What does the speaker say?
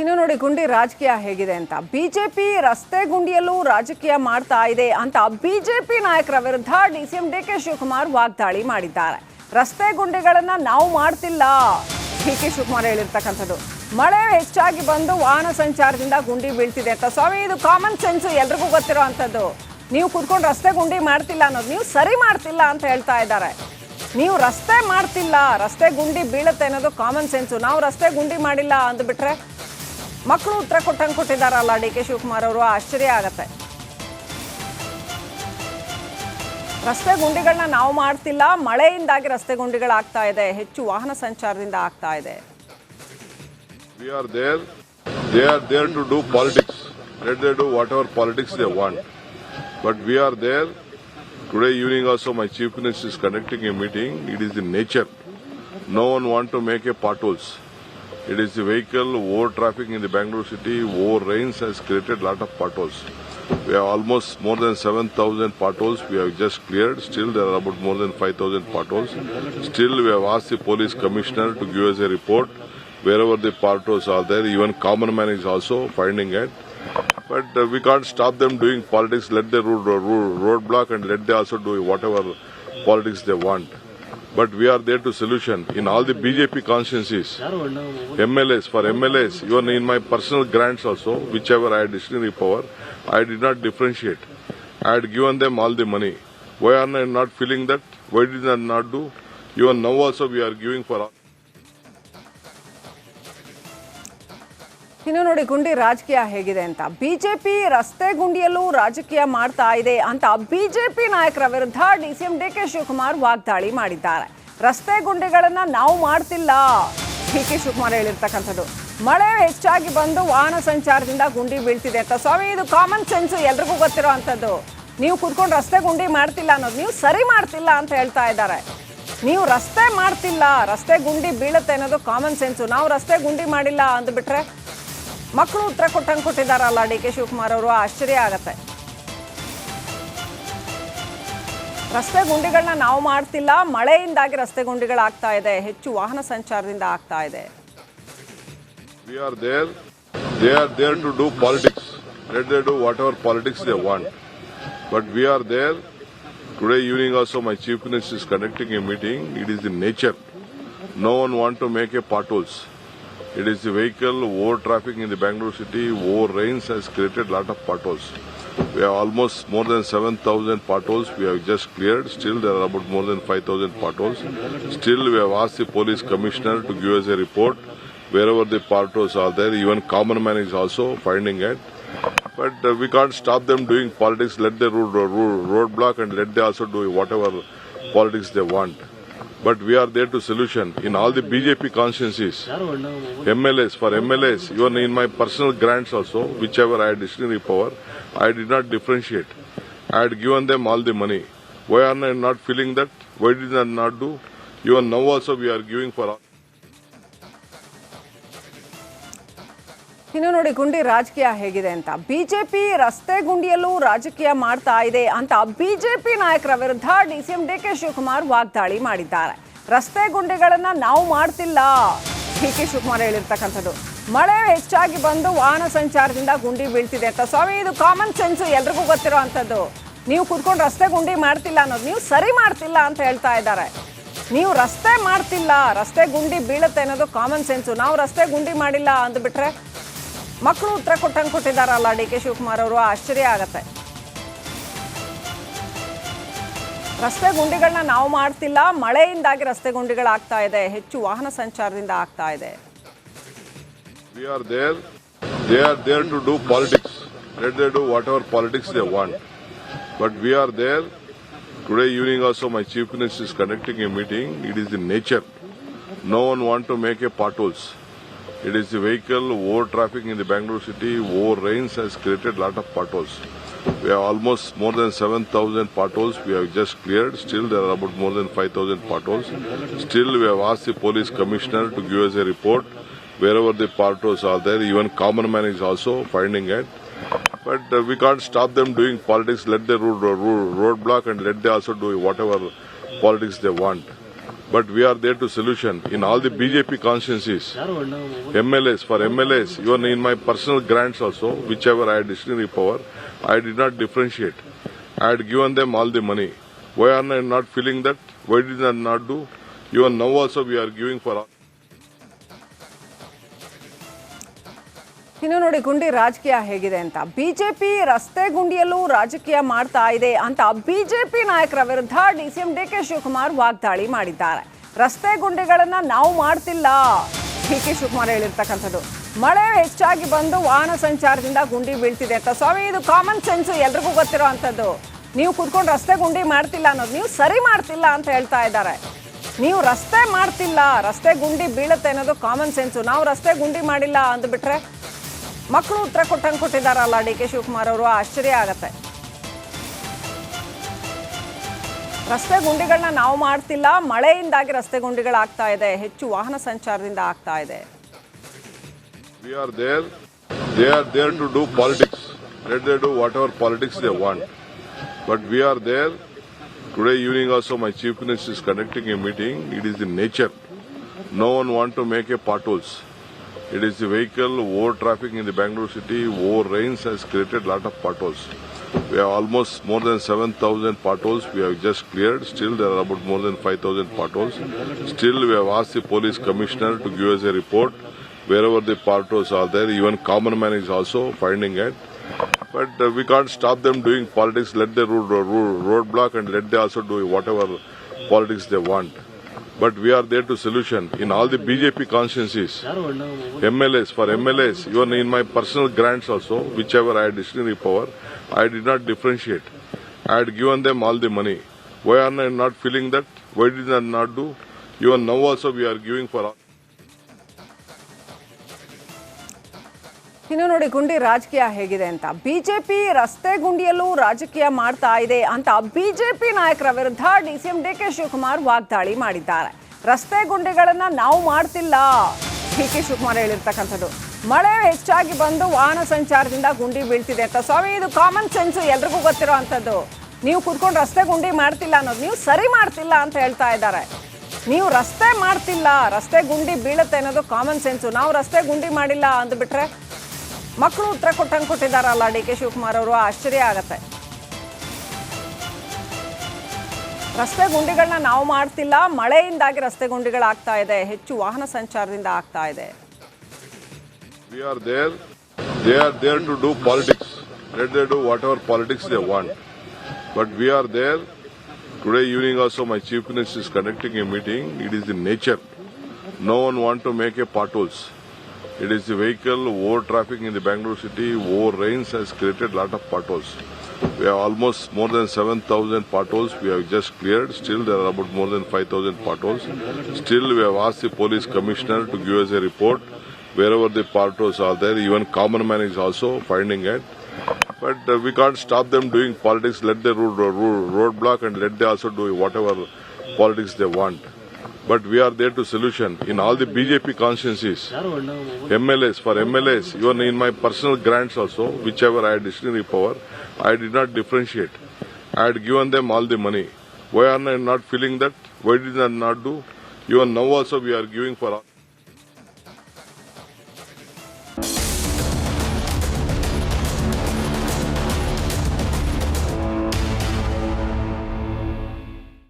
ಇನ್ನು ನೋಡಿ ಗುಂಡಿ ರಾಜಕೀಯ ಹೇಗಿದೆ ಅಂತ. ಬಿಜೆಪಿ ರಸ್ತೆ ಗುಂಡಿಯಲ್ಲೂ ರಾಜಕೀಯ ಮಾಡ್ತಾ ಇದೆ ಅಂತ ಬಿಜೆಪಿ ನಾಯಕರ ವಿರುದ್ಧ ಡಿಸಿಎಂ ಡಿ ಕೆ ಶಿವಕುಮಾರ್ ವಾಗ್ದಾಳಿ ಮಾಡಿದ್ದಾರೆ. ರಸ್ತೆ ಗುಂಡಿಗಳನ್ನ ನಾವು ಮಾಡ್ತಿಲ್ಲ. ಡಿ ಕೆ ಶಿವಕುಮಾರ್ ಹೇಳಿರ್ತಕ್ಕಂಥದ್ದು. ಮಳೆ ಹೆಚ್ಚಾಗಿ ಬಂದು ವಾಹನ ಸಂಚಾರದಿಂದ ಗುಂಡಿ ಬೀಳ್ತಿದೆ ಅಂತ. ಸ್ವಾಮಿ, ಇದು ಕಾಮನ್ ಸೆನ್ಸ್ ಎಲ್ರಿಗೂ ಗೊತ್ತಿರೋ ಅಂಥದ್ದು ನೀವು ಕುತ್ಕೊಂಡು ರಸ್ತೆ ಗುಂಡಿ ಮಾಡ್ತಿಲ್ಲ ಅನ್ನೋದು ನೀವು ಸರಿ ಮಾಡ್ತಿಲ್ಲ ಅಂತ ಹೇಳ್ತಾ ಇದ್ದಾರೆ. ನೀವು ರಸ್ತೆ ಮಾಡ್ತಿಲ್ಲ. ರಸ್ತೆ ಗುಂಡಿ ಬೀಳುತ್ತೆ ಅನ್ನೋದು ಕಾಮನ್ ಸೆನ್ಸು ನಾವು ರಸ್ತೆ ಗುಂಡಿ ಮಾಡಿಲ್ಲ ಅಂದ್ಬಿಟ್ರೆ ಮಕ್ಕಳು ಉತ್ತರ ಕೊಟ್ಟಂಗೆ ಕೊಟ್ಟಿದ್ದಾರಲ್ಲ ಡಿ ಕೆ ಶಿವಕುಮಾರ್ ಅವರು ಆಶ್ಚರ್ಯ ಆಗತ್ತೆ ರಸ್ತೆ ಗುಂಡಿಗಳನ್ನ ನಾವು ಮಾಡ್ತಿಲ್ಲ ಮಳೆಯಿಂದಾಗಿ ರಸ್ತೆ ಗುಂಡಿಗಳಾಗ್ತಾ ಇದೆ ಹೆಚ್ಚು ವಾಹನ ಸಂಚಾರದಿಂದ ಆಗ್ತಾ ಇದೆ We are there. They are there to do politics. Let them do whatever politics they want. But we are there. Today evening also my chief minister is conducting a meeting. It is in nature. No one want to make a potholes. It is the vehicle over traffic in the Bangalore city. Over rains has created a lot of potholes. We have almost more than 7,000 potholes we have just cleared. Still there are about more than 5,000 potholes. Still we have asked the police commissioner to give us a report wherever the potholes are there. Even common man is also finding it. But uh, we can't stop them doing politics. Let the road, road, roadblock and let they also do whatever politics they want. But we are there to solution in all the BJP constituencies. MLAs for MLAs, even in my personal grants also, whichever I had discretionary power, I did not differentiate. I had given them all the money. Why are I not feeling that? Why did I not do? Even now also we are giving for all. ಇನ್ನು ನೋಡಿ ಗುಂಡಿ ರಾಜಕೀಯ ಹೇಗಿದೆ ಅಂತ. BJP ರಸ್ತೆ ಗುಂಡಿಯಲ್ಲೂ ರಾಜಕೀಯ ಮಾಡ್ತಾ ಇದೆ ಅಂತ ಬಿಜೆಪಿ ನಾಯಕರ ವಿರುದ್ಧ D C M D K Shivakumar ವಾಗ್ದಾಳಿ ಮಾಡಿದ್ದಾರೆ. ರಸ್ತೆ ಗುಂಡಿಗಳನ್ನ ನಾವು ಮಾಡ್ತಿಲ್ಲ. ಡಿ ಕೆ ಶಿವಕುಮಾರ್ ಹೇಳಿರ್ತಕ್ಕಂಥದ್ದು. ಮಳೆ ಹೆಚ್ಚಾಗಿ ಬಂದು ವಾಹನ ಸಂಚಾರದಿಂದ ಗುಂಡಿ ಬೀಳ್ತಿದೆ ಅಂತ. ಸ್ವಾಮಿ, ಇದು ಕಾಮನ್ ಸೆನ್ಸ್ ಎಲ್ರಿಗೂ ಗೊತ್ತಿರೋ ಅಂಥದ್ದು ನೀವು ಕುತ್ಕೊಂಡು ರಸ್ತೆ ಗುಂಡಿ ಮಾಡ್ತಿಲ್ಲ ಅನ್ನೋದು ನೀವು ಸರಿ ಮಾಡ್ತಿಲ್ಲ ಅಂತ ಹೇಳ್ತಾ ಇದ್ದಾರೆ. ನೀವು ರಸ್ತೆ ಮಾಡ್ತಿಲ್ಲ. ರಸ್ತೆ ಗುಂಡಿ ಬೀಳುತ್ತೆ ಅನ್ನೋದು ಕಾಮನ್ ಸೆನ್ಸು ನಾವು ರಸ್ತೆ ಗುಂಡಿ ಮಾಡಿಲ್ಲ ಅಂದ್ಬಿಟ್ರೆ ಮಕ್ಕಳು ಉತ್ತರ ಕೊಟ್ಟಂಗೆ ಕೊಟ್ಟಿದ್ದಾರಲ್ಲ ಡಿ ಕೆ ಶಿವಕುಮಾರ್ ಅವರು ಆಶ್ಚರ್ಯ ಆಗತ್ತೆ ರಸ್ತೆ ಗುಂಡಿಗಳನ್ನ ನಾವು ಮಾಡ್ತಿಲ್ಲ ಮಳೆಯಿಂದಾಗಿ ರಸ್ತೆ ಗುಂಡಿಗಳಾಗ್ತಾ ಇದೆ ಹೆಚ್ಚು ವಾಹನ ಸಂಚಾರದಿಂದ ಆಗ್ತಾ ಇದೆ We are there. They are there to do politics. Let them do whatever politics they want. But we are there. Today evening also my chief minister is conducting a meeting. It is in nature. No one want to make a potholes. It is the vehicle over traffic in the Bangalore city. Over rains has created a lot of potholes. We have almost more than 7,000 potholes we have just cleared. Still there are about more than 5,000 potholes. Still we have asked the police commissioner to give us a report wherever the potholes are there. Even common man is also finding it. But uh, we can't stop them doing politics. Let the road, road, roadblock and let they also do whatever politics they want. But we are there to solution in all the BJP constituencies. MLAs for MLAs, even in my personal grants also, whichever I had discretionary power, I did not differentiate. I had given them all the money. Why are I not feeling that? Why did I not do? Even now also we are giving for all. ಇನ್ನು ನೋಡಿ ಗುಂಡಿ ರಾಜಕೀಯ ಹೇಗಿದೆ ಅಂತ. BJP ರಸ್ತೆ ಗುಂಡಿಯಲ್ಲೂ ರಾಜಕೀಯ ಮಾಡ್ತಾ ಇದೆ ಅಂತ ಬಿಜೆಪಿ ನಾಯಕರ ವಿರುದ್ಧ D C M D K Shivakumar ವಾಗ್ದಾಳಿ ಮಾಡಿದ್ದಾರೆ. ರಸ್ತೆ ಗುಂಡಿಗಳನ್ನ ನಾವು ಮಾಡ್ತಿಲ್ಲ. ಡಿ ಕೆ ಶಿವಕುಮಾರ್ ಹೇಳಿರ್ತಕ್ಕಂಥದ್ದು. ಮಳೆ ಹೆಚ್ಚಾಗಿ ಬಂದು ವಾಹನ ಸಂಚಾರದಿಂದ ಗುಂಡಿ ಬೀಳ್ತಿದೆ ಅಂತ. ಸ್ವಾಮಿ, ಇದು ಕಾಮನ್ ಸೆನ್ಸ್ ಎಲ್ರಿಗೂ ಗೊತ್ತಿರೋ ಅಂಥದ್ದು ನೀವು ಕುತ್ಕೊಂಡು ರಸ್ತೆ ಗುಂಡಿ ಮಾಡ್ತಿಲ್ಲ ಅನ್ನೋದು ನೀವು ಸರಿ ಮಾಡ್ತಿಲ್ಲ ಅಂತ ಹೇಳ್ತಾ ಇದ್ದಾರೆ. ನೀವು ರಸ್ತೆ ಮಾಡ್ತಿಲ್ಲ, ರಸ್ತೆ ಗುಂಡಿ ಬೀಳುತ್ತೆ ಅನ್ನೋದು ಕಾಮನ್ ಸೆನ್ಸು ನಾವು ರಸ್ತೆ ಗುಂಡಿ ಮಾಡಿಲ್ಲ ಅಂದ್ಬಿಟ್ರೆ ಮಕ್ಕಳು ಉತ್ತರ ಕೊಟ್ಟಂಗೆ ಕೊಟ್ಟಿದ್ದಾರಲ್ಲ ಡಿ ಕೆ ಶಿವಕುಮಾರ್ ಅವರು ಆಶ್ಚರ್ಯ ಆಗತ್ತೆ ರಸ್ತೆ ಗುಂಡಿಗಳನ್ನ ನಾವು ಮಾಡ್ತಿಲ್ಲ ಮಳೆಯಿಂದಾಗಿ ರಸ್ತೆ ಗುಂಡಿಗಳಾಗ್ತಾ ಇದೆ ಹೆಚ್ಚು ವಾಹನ ಸಂಚಾರದಿಂದ ಆಗ್ತಾ ಇದೆ We are there. They are there to do politics. Let them do whatever politics they want. But we are there. Today evening also my chief minister is conducting a meeting. It is in nature. No one want to make a potholes. It is the vehicle over traffic in the Bangalore city. Over rains has created a lot of potholes. We have almost more than 7,000 potholes we have just cleared. Still there are about more than 5,000 potholes. Still we have asked the police commissioner to give us a report wherever the potholes are there. Even common man is also finding it. But uh, we can't stop them doing politics. Let the road, road, roadblock and let they also do whatever politics they want. But we are there to solution in all the BJP constituencies. MLAs for MLAs, even in my personal grants also, whichever I had discretionary power, I did not differentiate. I had given them all the money. Why are I not feeling that? Why did I not do? Even now also we are giving for all. ಇನ್ನು ನೋಡಿ ಗುಂಡಿ ರಾಜಕೀಯ ಹೇಗಿದೆ ಅಂತ. BJP ರಸ್ತೆ ಗುಂಡಿಯಲ್ಲೂ ರಾಜಕೀಯ ಮಾಡ್ತಾ ಇದೆ ಅಂತ ಬಿಜೆಪಿ ನಾಯಕರ ವಿರುದ್ಧ D C M D K Shivakumar ವಾಗ್ದಾಳಿ ಮಾಡಿದ್ದಾರೆ. ರಸ್ತೆ ಗುಂಡಿಗಳನ್ನ ನಾವು ಮಾಡ್ತಿಲ್ಲ. ಡಿ ಕೆ ಶಿವಕುಮಾರ್ ಹೇಳಿರ್ತಕ್ಕಂಥದ್ದು. ಮಳೆ ಹೆಚ್ಚಾಗಿ ಬಂದು ವಾಹನ ಸಂಚಾರದಿಂದ ಗುಂಡಿ ಬೀಳ್ತಿದೆ ಅಂತ. ಸ್ವಾಮಿ, ಇದು ಕಾಮನ್ ಸೆನ್ಸ್ ಎಲ್ರಿಗೂ ಗೊತ್ತಿರೋ ಅಂಥದ್ದು ನೀವು ಕುತ್ಕೊಂಡು ರಸ್ತೆ ಗುಂಡಿ ಮಾಡ್ತಿಲ್ಲ ಅನ್ನೋದು ನೀವು ಸರಿ ಮಾಡ್ತಿಲ್ಲ ಅಂತ ಹೇಳ್ತಾ ಇದ್ದಾರೆ. ನೀವು ರಸ್ತೆ ಮಾಡ್ತಿಲ್ಲ. ರಸ್ತೆ ಗುಂಡಿ ಬೀಳುತ್ತೆ ಅನ್ನೋದು ಕಾಮನ್ ಸೆನ್ಸು ನಾವು ರಸ್ತೆ ಗುಂಡಿ ಮಾಡಿಲ್ಲ ಅಂದ್ಬಿಟ್ರೆ ಮಕ್ಕಳು ಉತ್ತರ ಕೊಟ್ಟಂಗೆ ಕೊಟ್ಟಿದ್ದಾರಲ್ಲ ಡಿ ಕೆ ಶಿವಕುಮಾರ್ ಅವರು ಆಶ್ಚರ್ಯ ಆಗತ್ತೆ ರಸ್ತೆ ಗುಂಡಿಗಳನ್ನ ನಾವು ಮಾಡ್ತಿಲ್ಲ ಮಳೆಯಿಂದಾಗಿ ರಸ್ತೆ ಗುಂಡಿಗಳಾಗ್ತಾ ಇದೆ ಹೆಚ್ಚು ವಾಹನ ಸಂಚಾರದಿಂದ ಆಗ್ತಾ ಇದೆ We are there. They are there to do politics. Let them do whatever politics they want. But we are there. Today evening also my chief minister is conducting a meeting. It is in nature. No one want to make a potholes. It is the vehicle over traffic in the Bangalore city. Over rains has created lot of potholes. We have almost more than 7,000 potholes we have just cleared. Still there are about more than 5,000 potholes. Still we have asked the police commissioner to give us a report wherever the potholes are there. Even common man is also finding it. But uh, we can't stop them doing politics. Let the road, road, roadblock and let they also do whatever politics they want. But we are there to solution in all the BJP constituencies. MLAs for MLAs, even in my personal grants also, whichever I had discretionary power, I did not differentiate. I had given them all the money. Why are I not feeling that? Why did I not do? Even now also we are giving for all. ಇನ್ನು ನೋಡಿ ಗುಂಡಿ ರಾಜಕೀಯ ಹೇಗಿದೆ ಅಂತ. BJP ರಸ್ತೆ ಗುಂಡಿಯಲ್ಲೂ ರಾಜಕೀಯ ಮಾಡ್ತಾ ಇದೆ ಅಂತ ಬಿಜೆಪಿ ನಾಯಕರ ವಿರುದ್ಧ ಡಿಸಿಎಂ ಡಿ ಕೆ ಶಿವಕುಮಾರ್ ವಾಗ್ದಾಳಿ ಮಾಡಿದ್ದಾರೆ. ರಸ್ತೆ ಗುಂಡಿಗಳನ್ನ ನಾವು ಮಾಡ್ತಿಲ್ಲ. ಡಿ ಕೆ ಶಿವಕುಮಾರ್ ಹೇಳಿರ್ತಕ್ಕಂಥದ್ದು. ಮಳೆ ಹೆಚ್ಚಾಗಿ ಬಂದು ವಾಹನ ಸಂಚಾರದಿಂದ ಗುಂಡಿ ಬೀಳ್ತಿದೆ ಅಂತ. ಸ್ವಾಮಿ, ಇದು ಕಾಮನ್ ಸೆನ್ಸ್ ಎಲ್ರಿಗೂ ಗೊತ್ತಿರೋ ಅಂಥದ್ದು ನೀವು ಕುತ್ಕೊಂಡು ರಸ್ತೆ ಗುಂಡಿ ಮಾಡ್ತಿಲ್ಲ ಅನ್ನೋದು. ನೀವು ಸರಿ ಮಾಡ್ತಿಲ್ಲ ಅಂತ ಹೇಳ್ತಾ ಇದ್ದಾರೆ. ನೀವು ರಸ್ತೆ ಮಾಡ್ತಿಲ್ಲ. ರಸ್ತೆ ಗುಂಡಿ ಬೀಳುತ್ತೆ ಅನ್ನೋದು ಕಾಮನ್ ಸೆನ್ಸು ನಾವು ರಸ್ತೆ ಗುಂಡಿ ಮಾಡಿಲ್ಲ ಅಂದ್ಬಿಟ್ರೆ ಮಕ್ಕಳು ಉತ್ತರ ಕೊಟ್ಟಂಗೆ ಕೊಟ್ಟಿದ್ದಾರಲ್ಲ ಡಿ ಕೆ ಶಿವಕುಮಾರ್ ಅವರು ಆಶ್ಚರ್ಯ ಆಗತ್ತೆ ರಸ್ತೆ ಗುಂಡಿಗಳನ್ನ ನಾವು ಮಾಡ್ತಿಲ್ಲ ಮಳೆಯಿಂದಾಗಿ ರಸ್ತೆ ಗುಂಡಿಗಳಾಗ್ತಾ ಇದೆ ಹೆಚ್ಚು ವಾಹನ ಸಂಚಾರದಿಂದ ಆಗ್ತಾ ಇದೆ We are there. They are there to do politics. Let them do whatever politics they want. But we are there. Today evening also my chief minister is conducting a meeting. It is in nature. No one want to make a potholes. It is the vehicle over traffic in the Bangalore city. Over rains has created a lot of potholes. We have almost more than 7,000 potholes we have just cleared. Still there are about more than 5,000 potholes. Still we have asked the police commissioner to give us a report wherever the potholes are there. Even common man is also finding it. But uh, we can't stop them doing politics. Let the road, road, roadblock and let they also do whatever politics they want. But we are there to solution in all the BJP constituencies. MLAs for MLAs, even in my personal grants also, whichever I had discretionary power, I did not differentiate. I had given them all the money. Why are I not feeling that? Why did I not do? Even now also we are giving for all.